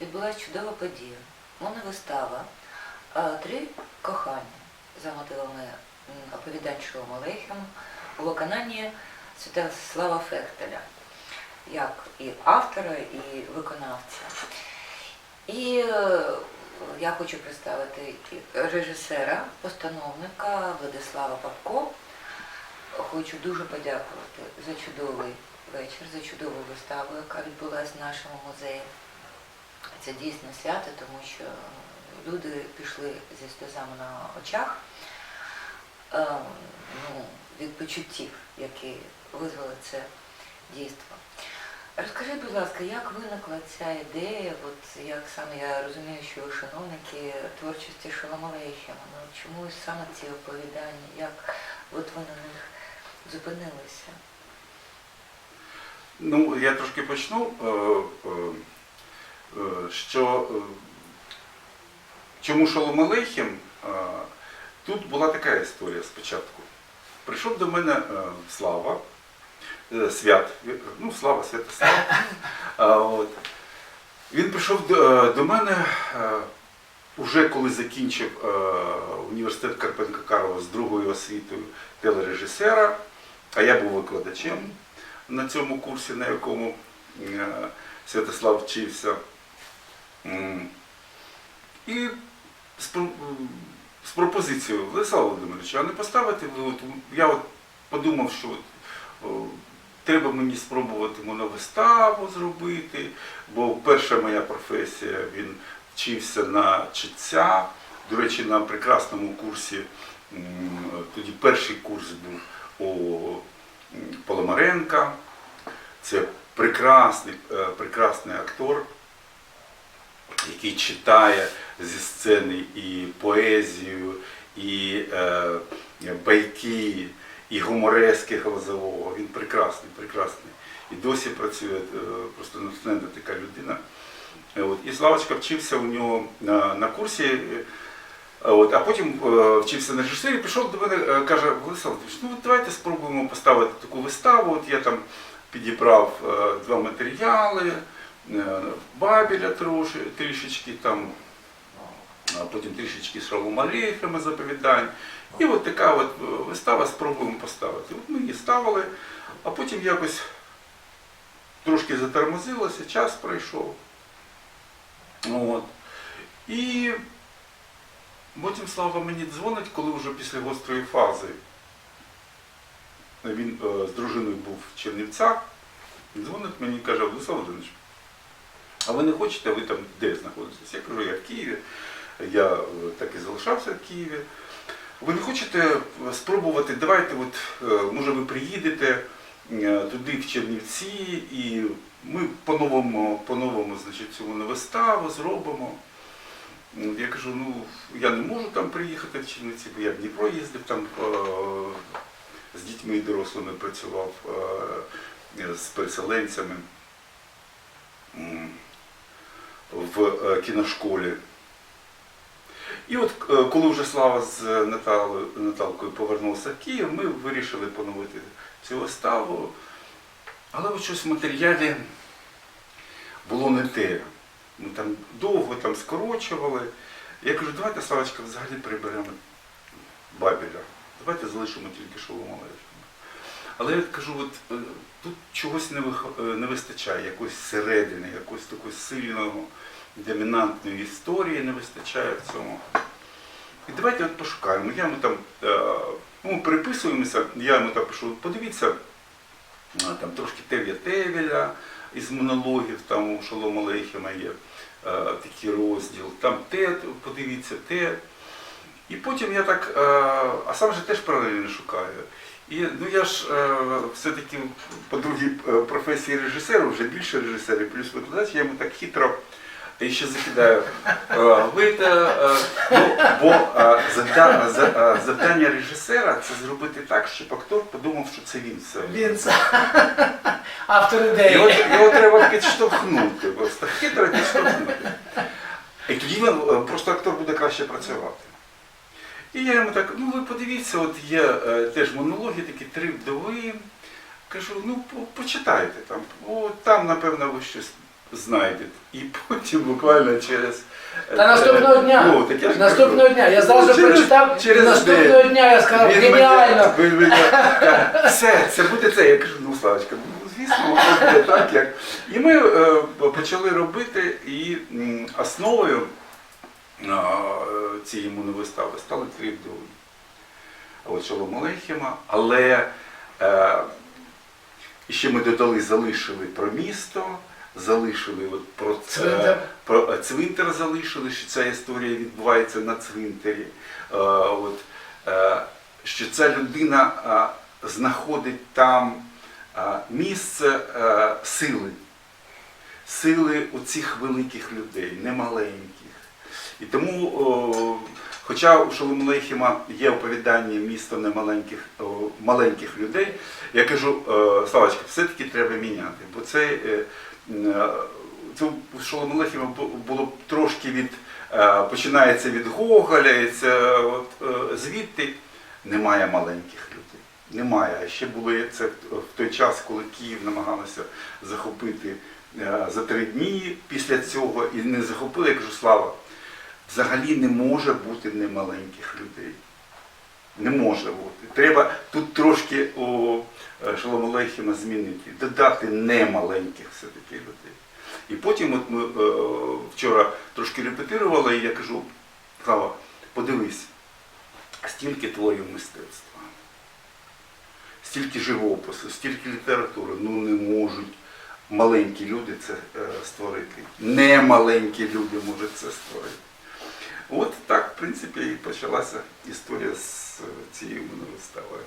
відбулася чудова подія. Монова Три кохання за мотивами оповідань Шолома Лейхема у виконанні Святослава Фехтеля, як і автора, і виконавця. І е, я хочу представити режисера, постановника Владислава Папко. Хочу дуже подякувати за чудовий вечір, за чудову виставу, яка відбулася в нашому музеї. Це дійсно свято, тому що люди пішли зі сльозами на очах е, ну, від почуттів, які визвали це дійство. Розкажіть, будь ласка, як виникла ця ідея? От як саме я розумію, що ви шановники творчості Шолома Лейхема, ну чому саме ці оповідання? Як от ви на них зупинилися? Ну, я трошки почну, е, е, е, що чому Шолом Алейхем, е, тут була така історія спочатку. Прийшов до мене Слава, Свят, ну, Слава, Святослав. От. Він прийшов до, мене уже коли закінчив університет Карпенка Карова з другою освітою телережисера, а я був викладачем на цьому курсі, на якому е, Святослав вчився. І з, пропозицією Владислав Володимирович, а не поставити ви от, я от подумав, що от, о, треба мені спробувати моновиставу зробити, бо перша моя професія, він вчився на читця. До речі, на прекрасному курсі, тоді перший курс був у м, Пономаренка. Це прекрасний, е, прекрасний актор, який читає зі сцени і поезію, і е, байки, і гуморески Глазового. Він прекрасний, прекрасний. І досі працює е, просто натхненна така людина. Е, От. І Славочка вчився у нього на, на курсі. От, а потім е, вчився на режисері, прийшов до мене, каже, Владислав, ну давайте спробуємо поставити таку виставу. От я там підібрав е, два матеріали, е, Бабіля трішечки там, потім трішечки Шалома Алейхема заповідань. І от така от е, вистава спробуємо поставити. От ми її ставили, а потім якось трошки затормозилося, час пройшов. От. І Потім Слава мені дзвонить, коли вже після гострої фази він е, з дружиною був в Чернівцях. Він дзвонить мені і каже, Владислав Володимирович, а ви не хочете, ви там де знаходитесь? Я кажу, я в Києві, я е, так і залишався в Києві. Ви не хочете спробувати, давайте, от, е, може ви приїдете туди, в Чернівці, і ми по-новому, по-новому значить, цю виставу зробимо. Я кажу, ну я не можу там приїхати в Черниці, бо я в Дніпро їздив там з дітьми і дорослими працював е, з переселенцями в е, кіношколі. І от е, коли вже Слава з Наталкою повернувся в Київ, ми вирішили поновити цю виставу. Але от щось в матеріалі було не те. Ми там довго там скорочували. Я кажу, давайте Славочка взагалі приберемо Бабіля. Давайте залишимо тільки Шолома Лейхема. Але я кажу, от е, тут чогось не, е, не вистачає, якоїсь середини, якоїсь такої сильного, домінантної історії не вистачає в цьому. І давайте от пошукаємо. Я там, е, ну, ми переписуємося, я йому там пишу, подивіться, там трошки Тев'я Тевеля із монологів, там у Шолома Лейхема є такий розділ, там те, подивіться те. І потім я так, е, а сам же теж паралельно шукаю. І ну я ж е, все-таки по другій е, професії режисеру, вже більше режисерів, плюс викладач, я йому так хитро і ще закидаю. Ви е, ну, бо завдання, за- завдання режисера це зробити так, щоб актор подумав, що це він все. Він це автор ідеї. його треба підштовхнути, просто хитро підштовхнути. І тоді він, просто актор буде краще працювати. І я йому так, ну ви подивіться, от є е, теж монологи, такі три вдови. Кажу, ну почитайте там, о, там, напевно, ви щось знайдете. І потім буквально через. Та наступного дня. Ну, так я ж Наступного кажу. дня. Я зразу Ну, через- прочитав, через наступного день. дня я сказав, Він геніально. ви- каже, Все, це буде це. Я кажу, ну Славочка, ну звісно, воно буде так, як. І ми е, почали робити, і м, основою е, цієї моновистави стали три вдови. От Шолом Алейхема, але е, ще ми додали, залишили про місто, залишили от про. Цвинтар. Про е, цвинтар залишили, що ця історія відбувається на цвинтарі. Е, от, е, що ця людина е, знаходить там е, місце е, сили, сили оцих великих людей, не маленьких. І тому, о, хоча у Шолом Лейхіма є оповідання міста немаленьких о, маленьких людей, я кажу, е, Славочка, все-таки треба міняти, бо це, е, е, це у Шолом Лейхіма було трошки від, починається від Гоголя, і це от, звідти немає маленьких людей. Немає. А ще були це в той час, коли Київ намагалося захопити за три дні після цього і не захопили, я кажу, слава, взагалі не може бути немаленьких людей. Не може бути. Треба тут трошки у е, Шолома Лейхіма змінити, додати немаленьких все-таки людей. І потім от ми е, вчора трошки репетирували, і я кажу, Слава, подивись, стільки творів мистецтва, стільки живопису, стільки літератури, ну не можуть маленькі люди це е, створити. Не маленькі люди можуть це створити. От так, в принципі, і почалася історія з цією виставою.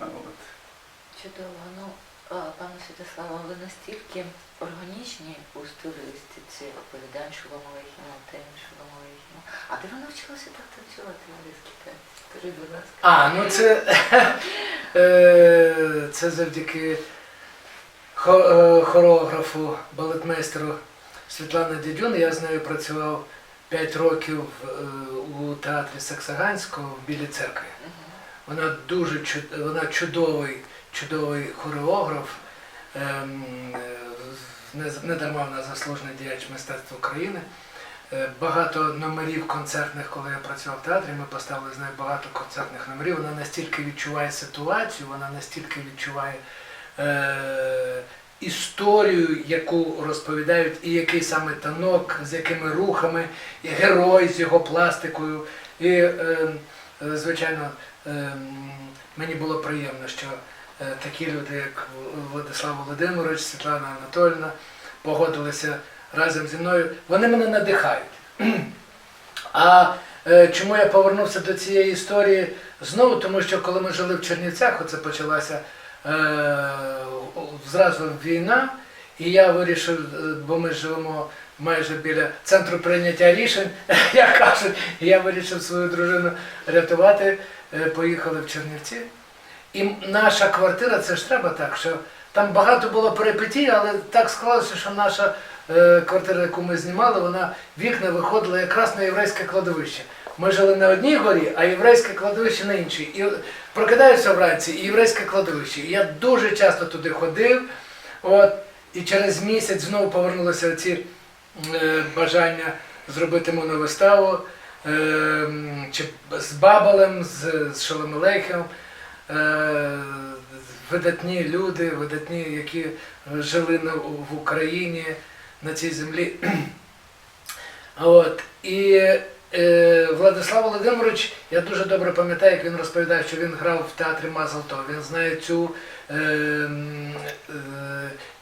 От. Чудово. Ну, пане Святославе, ви настільки органічні у стилістиці оповідань Шолома Лейхіма, темі Шолома Лейхіма. А де ви навчилися так танцювати на дискітаці? Скажіть, будь ласка. А, ну це, е, це завдяки е, хореографу, балетмейстеру Світлани Дідюн. Я з нею працював 5 років е, у театрі Саксаганського церкві. Мгм. Вона дуже вона чудовий, чудовий хореограф. Ем, е, не, не дарма вона заслужений діяч мистецтва України. Е, Багато номерів концертних, коли я працював в театрі, ми поставили з нею багато концертних номерів. Вона настільки відчуває ситуацію, вона настільки відчуває е, історію, яку розповідають, і який саме танок, з якими рухами, і герой з його пластикою. І, е, е, звичайно, е, мені було приємно, що е, такі люди, як Владислав Володимирович, Світлана Анатольовна, погодилися разом зі мною. Вони мене надихають. А е, чому я повернувся до цієї історії знову? Тому що коли ми жили в Чернівцях, оце почалася зразу війна, і я вирішив, е, бо ми живемо майже біля центру прийняття рішень, як кажуть, я вирішив свою дружину рятувати, е, поїхали в Чернівці. І наша квартира, це ж треба так, що там багато було перипетій, але так склалося, що наша е, квартира, яку ми знімали, вона вікна виходила якраз на єврейське кладовище. Ми жили на одній горі, а єврейське кладовище на іншій. І прокидаюся вранці, і єврейське кладовище. І я дуже часто туди ходив. От, і через місяць знову повернулися ці е, бажання зробити моновиставу е, чи з Бабалем, з, з Шоломелейхем. Е, видатні люди, видатні, які жили на, в Україні на цій землі. От. І Владислав Володимирович, я дуже добре пам'ятаю, як він розповідає, що він грав в театрі Мазалто. Він знає цю е, е,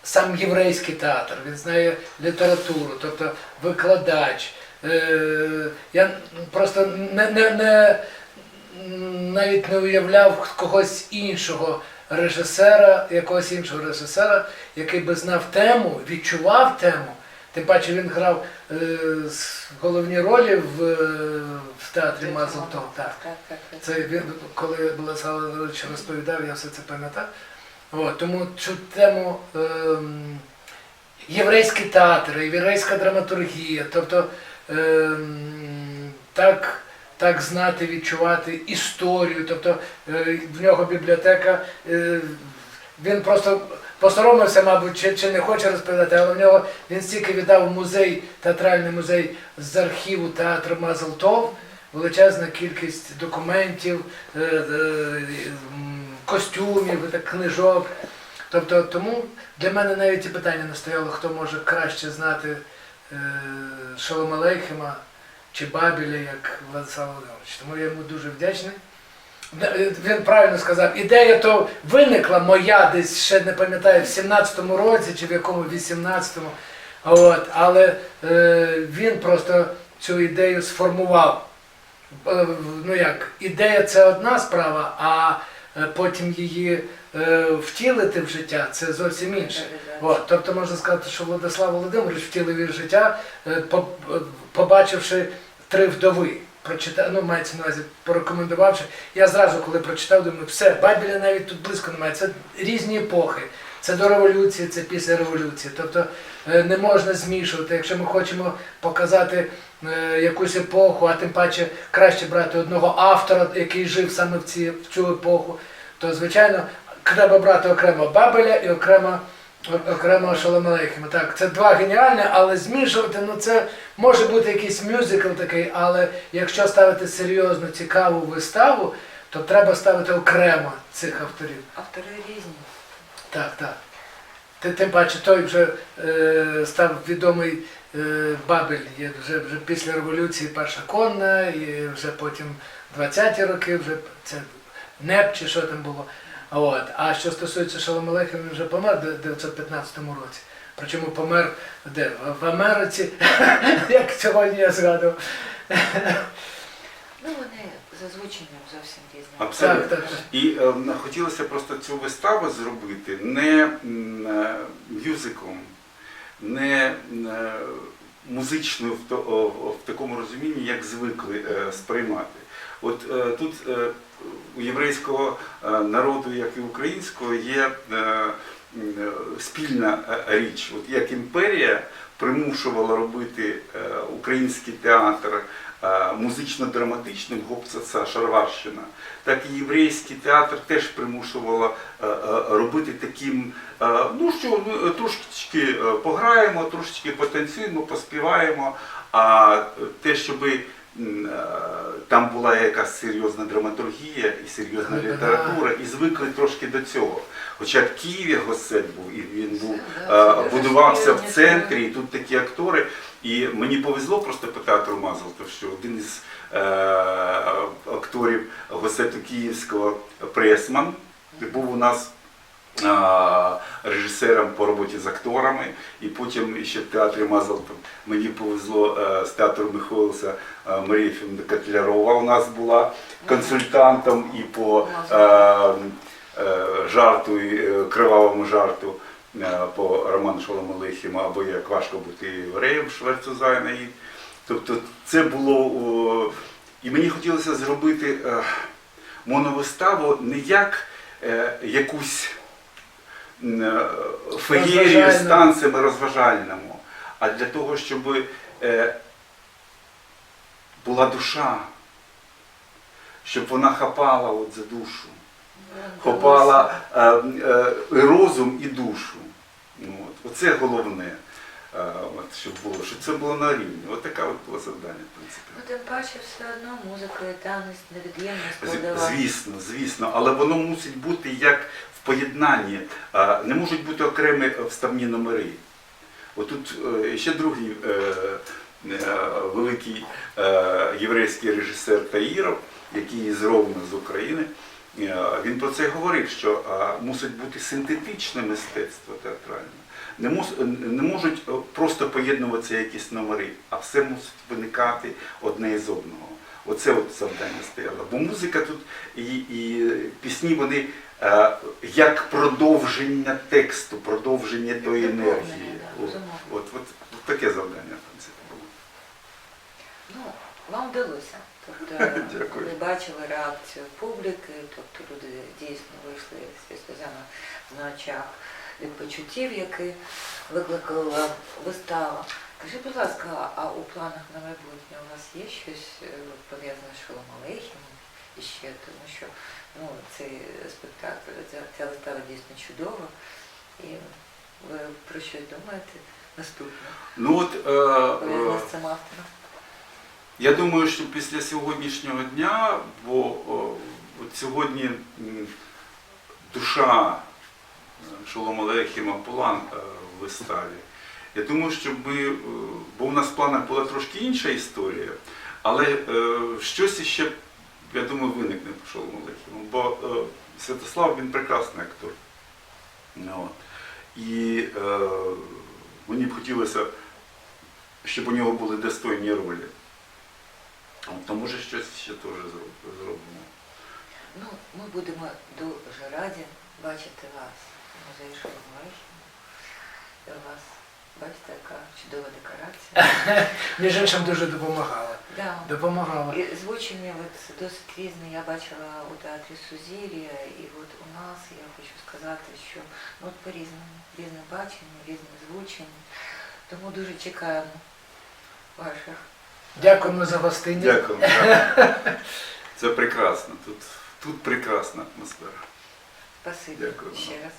сам єврейський театр, він знає літературу, тобто викладач. Е, я просто не, не, не, навіть не уявляв когось іншого режисера, якогось іншого режисера, який би знав тему, відчував тему. Тим паче він грав е, головні ролі в, е, в театрі Мазалтов. Так. Це він, коли Болеслав Володимирович розповідав, я все це пам'ятав. От, тому цю тему ем, єврейський театр, єврейська драматургія, тобто ем, так, так знати, відчувати історію, тобто е, в нього бібліотека, е, він просто посоромився, мабуть, чи, чи не хоче розповідати, але в нього він стільки віддав музей, театральний музей з архіву театру Мазелтов, величезна кількість документів, е, е, костюмів, книжок. Тобто тому для мене навіть і питання не стояло, хто може краще знати е, Шолома Алейхема чи Бабіля, як Владислав Володимирович. Тому я йому дуже вдячний. Е, Він правильно сказав, ідея то виникла моя десь ще не пам'ятаю, в 17-му році чи в якому 18-му. От, але е, він просто цю ідею сформував. Е, ну як, ідея це одна справа, а е, потім її е, втілити в життя це зовсім інше. От, тобто можна сказати, що Владислав Володимирович втілив в життя, е, е, побачивши три вдови. Прочитав, ну мається на увазі, порекомендувавши. Я зразу, коли прочитав, думаю, все, Бабіля навіть тут близько немає. Це різні епохи. Це до революції, це після революції. Тобто е, не можна змішувати. Якщо ми хочемо показати е, якусь епоху, а тим паче краще брати одного автора, який жив саме в, ці, в цю епоху, то звичайно треба брати окремо Бабеля і окремо окремо Шолом Так, це два геніальні, але змішувати, ну це може бути якийсь мюзикл такий, але якщо ставити серйозну, цікаву виставу, то треба ставити окремо цих авторів. Автори різні. Так, так. Ти- Тим паче той вже е, став відомий е, Бабель, є вже, вже після революції перша конна, і вже потім 20-ті роки, вже це НЕП чи що там було. От. А що стосується Шалом Алейхем, він вже помер в 1915 році. Причому помер де? В- Америці, як сьогодні я згадував. Ну вони за звученням зовсім різні. Абсолютно. Так, так, так. І е, хотілося просто цю виставу зробити не м, е, мюзиклом, не е, музичною в, то- о- в такому розумінні, як звикли е, сприймати. От е, тут е, у єврейського е, народу, як і українського, є спільна річ. От як імперія примушувала робити український театр музично-драматичним Гопцаца Шарварщина, так і єврейський театр теж примушувало робити таким, ну що ну, трошечки пограємо, трошечки потанцюємо, поспіваємо, а те, щоби там була якась серйозна драматургія і серйозна література, і звикли трошки до цього. Хоча в Києві Госет був, і він був е, будувався в центрі, і тут такі актори. І мені повезло просто по театру Мазалтов, що один із е, акторів Госету Київського Пресман був у нас е, режисером по роботі з акторами, і потім ще в театрі Мазалтов мені повезло е, з театру Михайловса е, Марія Фімовна Котлярова у нас була консультантом і по е, жарту, кривавому жарту по Роману Шолому Лихіму, або як важко бути євреєм Шверцу Зайнаї. Тобто це було. І мені хотілося зробити моновиставу не як якусь феєрію з танцями розважальному, а для того, щоб е, була душа, щоб вона хапала от за душу. Хопала е, е, розум і душу. Ну, оце головне, е, от, щоб було, щоб це було на рівні. От таке от було завдання, в принципі. Ну тим паче все одно музика і танець невід'ємна З- складова. Звісно, звісно, але воно мусить бути як в поєднанні. Е, Не можуть бути окремі вставні номери. Отут е, ще другий е, е, великий е, єврейський режисер Таїров, який з Ровно з України, е, він про це говорив, що е, мусить бути синтетичне мистецтво театральне. Не, мус- не можуть е, просто поєднуватися якісь номери, а все мусить виникати одне із одного. Оце от завдання стояло. Бо музика тут і, і пісні вони е, як продовження тексту, продовження тої енергії. От, от, от, от таке завдання, принципі, було. Ну, вам вдалося. Тобто Дякую. ви бачили реакцію публіки, тобто люди дійсно вийшли сльозами на очах від почуттів, які викликала вистава. Скажіть, будь ласка, а у планах на майбутнє у вас є щось е, пов'язане з Шолом Алейхімом іще, тому що ну, цей спектакль, ця, ця вистава дійсно чудова. І ви про що думаєте наступне? Ну от е, е, з цим автором? я думаю, що після сьогоднішнього дня, бо о, от сьогодні душа Шолома Алейхіма Пулан е, в виставі. Я думаю, що ми, е, бо у нас в планах була трошки інша історія, але е, щось іще, я думаю, виникне по Шолому Алейхіму, бо Святослав він прекрасний актор. Ну. І мені б хотілося, щоб у нього були достойні ролі. То може щось ще теж зробимо. Ну, ми будемо дуже раді бачити вас в музеї І у вас, бачите, яка чудова декорація. Між іншим дуже допомагала. Да. Допомагала. І звучення от, досить різне я бачила у театрі Сузір'я, і от у нас я хочу сказати, що ну, от по-різному, різне бачення, різне звучення. Тому дуже чекаємо ваших. Дякуємо за гостинність. Дякую. Це прекрасно. Тут, тут прекрасна атмосфера. Спасибі Дякую. ще раз.